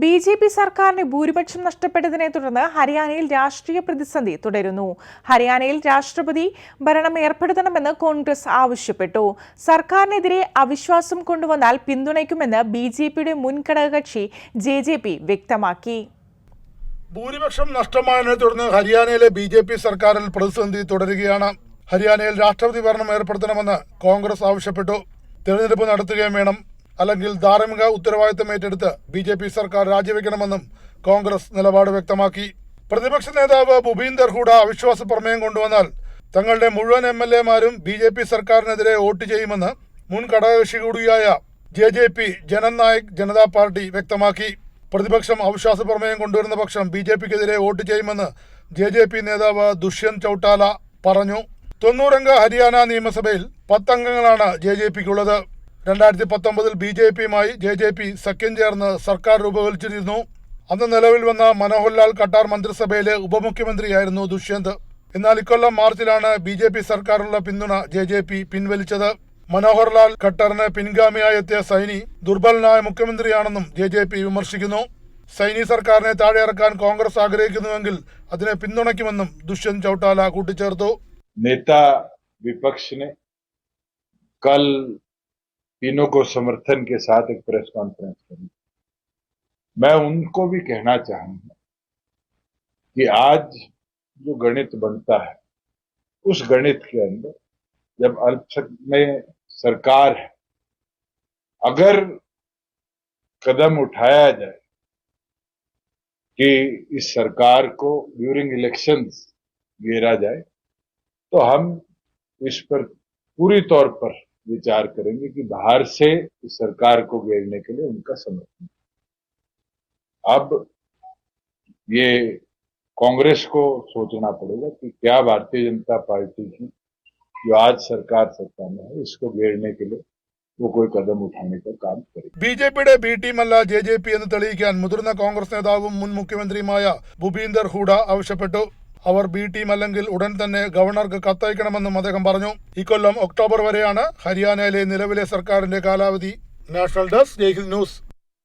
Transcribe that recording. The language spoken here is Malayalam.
ബി ജെ പി സർക്കാരിന് ഭൂരിപക്ഷം നഷ്ടപ്പെട്ടതിനെ തുടർന്ന് ഹരിയാനയിൽ രാഷ്ട്രീയ പ്രതിസന്ധി തുടരുന്നു. ഹരിയാനയിൽ രാഷ്ട്രപതി ഭരണം ഏർപ്പെടുത്തണമെന്ന് കോൺഗ്രസ് ആവശ്യപ്പെട്ടു. സർക്കാരിനെതിരെ അവിശ്വാസം കൊണ്ടുവന്നാൽ പിന്തുണയ്ക്കുമെന്ന് ബി ജെ പിയുടെ മുൻ ഘടകകക്ഷി ജെ ജെ പി വ്യക്തമാക്കി. ഭൂരിപക്ഷം നഷ്ടമായതിനെ തുടർന്ന് ഹരിയാനയിലെ ബി ജെ പി സർക്കാരിൽ പ്രതിസന്ധി തുടരുകയാണ്. ഹരിയാനയിൽ രാഷ്ട്രപതി ഭരണം ഏർപ്പെടുത്തണമെന്ന് കോൺഗ്രസ് ആവശ്യപ്പെട്ടു. തെരഞ്ഞെടുപ്പ് നടത്തുകയും വേണം. അല്ലെങ്കിൽ ധാർമ്മിക ഉത്തരവാദിത്തം ഏറ്റെടുത്ത് ബി ജെ പി സർക്കാർ രാജിവെക്കണമെന്നും കോൺഗ്രസ് നിലപാട് വ്യക്തമാക്കി. പ്രതിപക്ഷ നേതാവ് ഭൂപീന്ദർ ഹൂഡ അവിശ്വാസ പ്രമേയം കൊണ്ടുവന്നാൽ തങ്ങളുടെ മുഴുവൻ എം എൽ എമാരും ബി ജെ പി സർക്കാരിനെതിരെ വോട്ട് ചെയ്യുമെന്ന് മുൻ ഘടകകക്ഷി കൂടിയായ J J P Jannayak Janta party വ്യക്തമാക്കി. പ്രതിപക്ഷം അവിശ്വാസ പ്രമേയം കൊണ്ടുവരുന്ന പക്ഷം ബി ജെ പിക്കെതിരെ വോട്ട് ചെയ്യുമെന്ന് ജെ ജെ പി നേതാവ് ദുഷ്യന്ത് ചൌട്ടാല പറഞ്ഞു. തൊണ്ണൂറംഗ ഹരിയാന നിയമസഭയിൽ പത്തംഗങ്ങളാണ് ജെ ജെ പിക്കുള്ളത്. രണ്ടായിരത്തി പത്തൊമ്പതിൽ ബി ജെ പിയുമായി ജെ ജെ പി സഖ്യം ചേർന്ന് സർക്കാർ രൂപവൽക്കരിച്ചിരുന്നു. അന്ന് നിലവിൽ വന്ന മനോഹർലാൽ കട്ടാർ മന്ത്രിസഭയിലെ ഉപമുഖ്യമന്ത്രിയായിരുന്നു ദുഷ്യന്ത്. എന്നാൽ ഇക്കൊല്ലം മാർച്ചിലാണ് ബി ജെ പി സർക്കാരിനുള്ള പിന്തുണ ജെ ജെ പി പിൻവലിച്ചത്. മനോഹർലാൽ ഖട്ടറിന് പിൻഗാമിയായി എത്തിയ സൈനി ദുർബലനായ മുഖ്യമന്ത്രിയാണെന്നും ജെ ജെ പി വിമർശിക്കുന്നു. സൈനി സർക്കാരിനെ താഴെയിറക്കാൻ കോൺഗ്രസ് ആഗ്രഹിക്കുന്നുവെങ്കിൽ അതിനെ പിന്തുണയ്ക്കുമെന്നും ദുഷ്യന്ത് ചൌട്ടാല കൂട്ടിച്ചേർത്തു. നേതാ വിപക്ഷനെ കൽ तीनों को समर्थन के साथ एक प्रेस कॉन्फ्रेंस करी। मैं उनको भी कहना चाहूँगा कि आज जो गणित बनता है, उस गणित के अंदर जब अल्पसंख्यक में सरकार है, अगर कदम उठाया जाए कि इस सरकार को ड्यूरिंग इलेक्शंस घेरा जाए तो हम इस पर पूरी तौर पर विचार करेंगे कि बाहर से इस सरकार को घेरने के लिए उनका समर्थन अब ये कांग्रेस को सोचना पड़ेगा कि क्या भारतीय जनता पार्टी की जो आज सरकार सत्ता में है इसको घेरने के लिए वो कोई कदम उठाने का काम करे ബി ജെ പിയുടെ ബി ടീമല്ല ജെ ജെ പി എന്ന് തെളിയിക്കാൻ മുതിർന്ന കോൺഗ്രസ് നേതാവും മുൻ മുഖ്യമന്ത്രിയുമായ ഭൂപീന്ദർ ഹൂഡ ആവശ്യപ്പെട്ടു അവർ ബി ടീം അല്ലെങ്കിൽ ഉടൻ തന്നെ ഗവർണർക്ക് കത്തയക്കണമെന്നും അദ്ദേഹം പറഞ്ഞു. ഇക്കൊല്ലം ഒക്ടോബർ വരെയാണ് ഹരിയാനയിലെ നിലവിലെ സർക്കാരിന്റെ കാലാവധി. National desk Jaihind news.